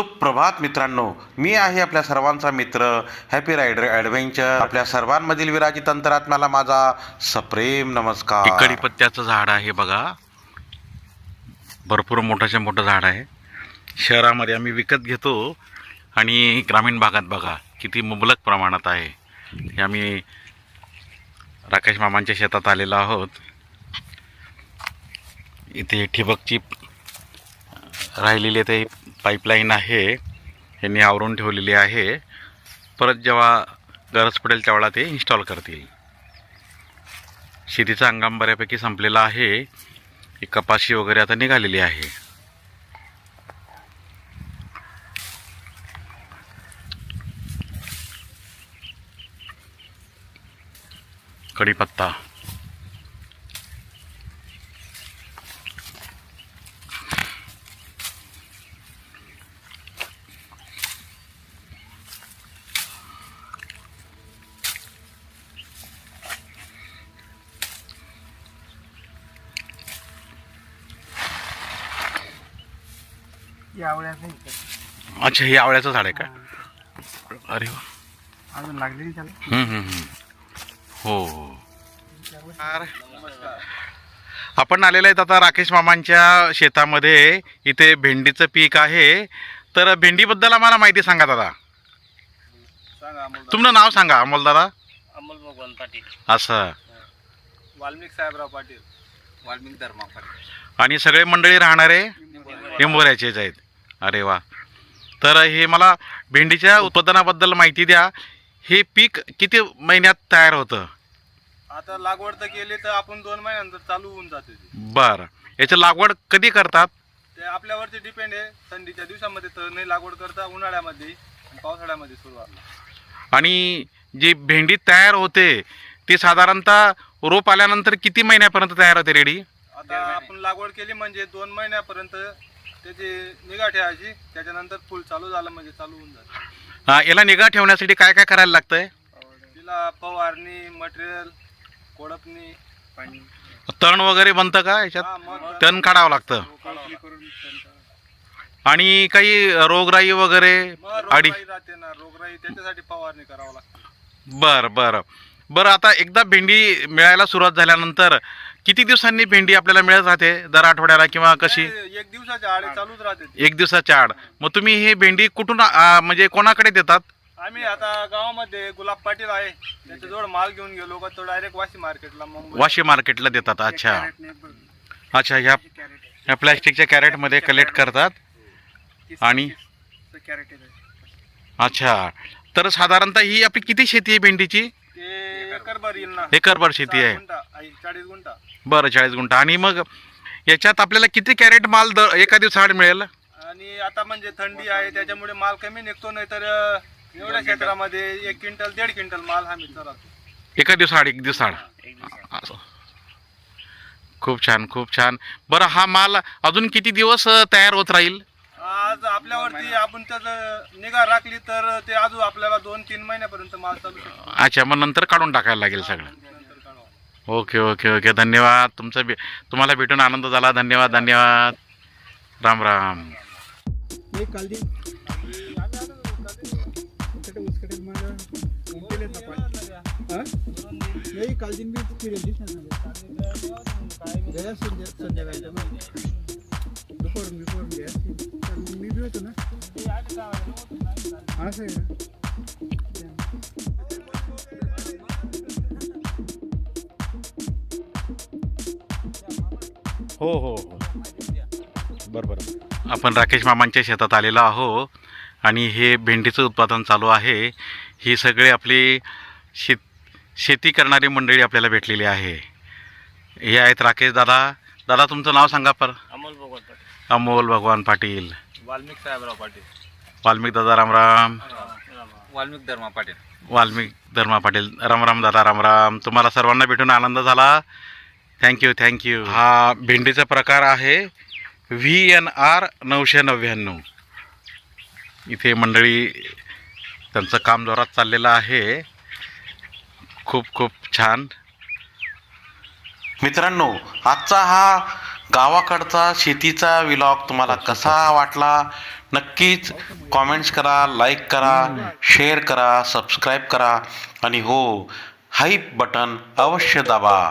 सुप्रभात मित्रांनो. मी आहे आपल्या सर्वांचा मित्र हॅपी रायडर ॲडव्हेंचर आपल्या सर्वांमधील विराजित अंतरात्म्याला माझा सप्रेम नमस्कार. कडीपत्त्याचं कढीपत्त्याचं झाड आहे बघा. भरपूर मोठाच्या मोठं झाड आहे. शहरामध्ये आम्ही विकत घेतो आणि ग्रामीण भागात बघा किती मुबलक प्रमाणात आहे. हे आम्ही राकेश मामांच्या शेतात आलेलो आहोत. इथे ठिबकची राहिलेली ते पाईपलाईन आहे यांनी आवरून ठेवलेली आहे. परत जेव्हा गरज पडेल त्यावेळेला ते इन्स्टॉल करतील. शेतीचा हंगाम बऱ्यापैकी संपलेला आहे. कपाशी वगैरे आता निघालेली आहे. कढीपत्ता. आवळ्याचं इथं. अच्छा हे आवळ्याचं झाड आहे का? अरे वा. अजून लागली नाही त्याला? हम्म, हम्म, हम्म. हो हो. आपण आलेलो आहेत आता राकेश मामांच्या शेतामध्ये. इथे भेंडीचं पीक आहे. तर भेंडीबद्दल आम्हाला माहिती सांगा दादा. सांगा अमोल तुमचं नाव सांगा अमोल दादा. अमोल भगवान पाटील. असं. वाल्मिक साहेबराव पाटील. वाल्मिक धर्मा पाटील. आणि सगळे मंडळी राहणारे निंबोऱ्याचेच आहेत. अरे वा. तर हे मला भेंडीच्या उत्पादनाबद्दल माहिती द्या. हे पीक किती महिन्यात तयार होतं? आता लागवड तर केली तर आपण दोन महिन्यानंतर चालू होऊन जाते ते. बरं. याची लागवड कधी करतात? ते आपल्यावरती डिपेंड आहे. थंडीच्या दिवसामध्ये तर नाही लागवड करता उन्हाळ्यामध्ये आणि पावसाळ्यामध्ये सुरुवात. आणि जी भेंडी तयार होते ती साधारणतः रोप आल्यानंतर किती महिन्यापर्यंत तयार होते रेडी? आता आपण लागवड केली म्हणजे दोन महिन्यापर्यंत त्याची निगा ठेवायची त्याच्यानंतर फुल चालू झालं म्हणजे चालू होऊन जातं. अं, याला निगा ठेवण्यासाठी काय काय करायला लागतंय? तिला फवारणी मटेरियल कोळपणी पाणी तण वगैरे बनतं का याच्यात? हा, मग तण काढावं लागतं. करून आणि काही रोगराई वगैरे मग अडी रोगराई राहते ना रोगराई त्याच्यासाठी फवारणी करावं लागते. बरं बरं. बरं आता एकदा भेंडी मिळायला सुरुवात झाल्यानंतर किती दिवसांनी भेंडी आपल्याला मिळत राहते? दर आठवड्याला किंवा कशी? नाही, एक दिवसाच्या आडी चालूच राहते. एक दिवसाच्या आड. मग तुम्ही हे भेंडी कुठून म्हणजे कोणाकडे देतात? आम्ही आता गावामध्ये गुलाब पाटील आहे. त्याच्याजवळ माल घेऊन गेलो का तो डायरेक्ट वाशी मार्केटला मुंबई वाशी मार्केटला देतात अच्छा. अच्छा ह्या ह्या प्लॅस्टिकच्या कॅरेटमध्ये कलेक्ट करतात? आणि? अच्छा. तर साधारणतः ही आपली किती शेती आहे भेंडीची? ते एकरभर येईल ना. एकरभर शेती आहे. चाळीस गुंठा. बरं चाळीस गुंठा. आणि मग याच्यात आपल्याला किती कॅरेट माल द एका दिवसाआड मिळेल? आणि आता म्हणजे थंडी आहे त्याच्यामुळे माल कमी निघतो नाही तर एवढ्या क्षेत्रामध्ये एक क्विंटल दीड क्विंटल माल हा मिळतो राहतो. एका दिवसाआड एक दिवसाआड असं. खूप छान खूप छान. बरं हा माल अजून किती दिवस अं, तयार होत राहील? आज आपल्यावरती आपण त्याचं निगा राखली तर ते अजून आपल्याला दोन तीन महिन्यापर्यंत माल चालू शकतो. अच्छा मग नंतर काढून टाकायला लागेल सगळं. Okay okay okay. धन्यवाद. तुमचं भे तुम्हाला भेटून आनंद झाला. धन्यवाद धन्यवाद. राम राम. उसकडे उसकडे मग उमटेले हो हो हो. बरं बरं आपण राकेश मामांच्या शेतात आलेलो आहो आणि हे भेंडीचं उत्पादन चालू आहे. ही सगळी आपली शेत शेती करणारी मंडळी आपल्याला भेटलेली आहे. हे आहेत राकेश दादा. दादा तुमचं नाव सांगा पर. अमोल भगवत पाटील. अमोल भगवान पाटील. वाल्मिक साहेबराव पाटील. वाल्मिक दादा रामराम वाल्मिक धर्मा पाटील. वाल्मिक धर्मा पाटील. रामराम दादा रामराम तुम्हाला सर्वांना भेटून आनंद झाला. थँक्यू थँक्यू हा भेंडीचा प्रकार आहे. व्ही एन आर नऊशे नव्याण्णव. इथे मंडळी त्यांचं काम जोरात चाललेलं आहे. खूप खूप छान. मित्रांनो आजचा हा गावाकडचा शेतीचा विलॉग तुम्हाला कसा वाटला? नक्कीच कॉमेंट्स करा लाईक करा शेअर करा सबस्क्राईब करा. आणि हो हाईप बटन अवश्य दाबा.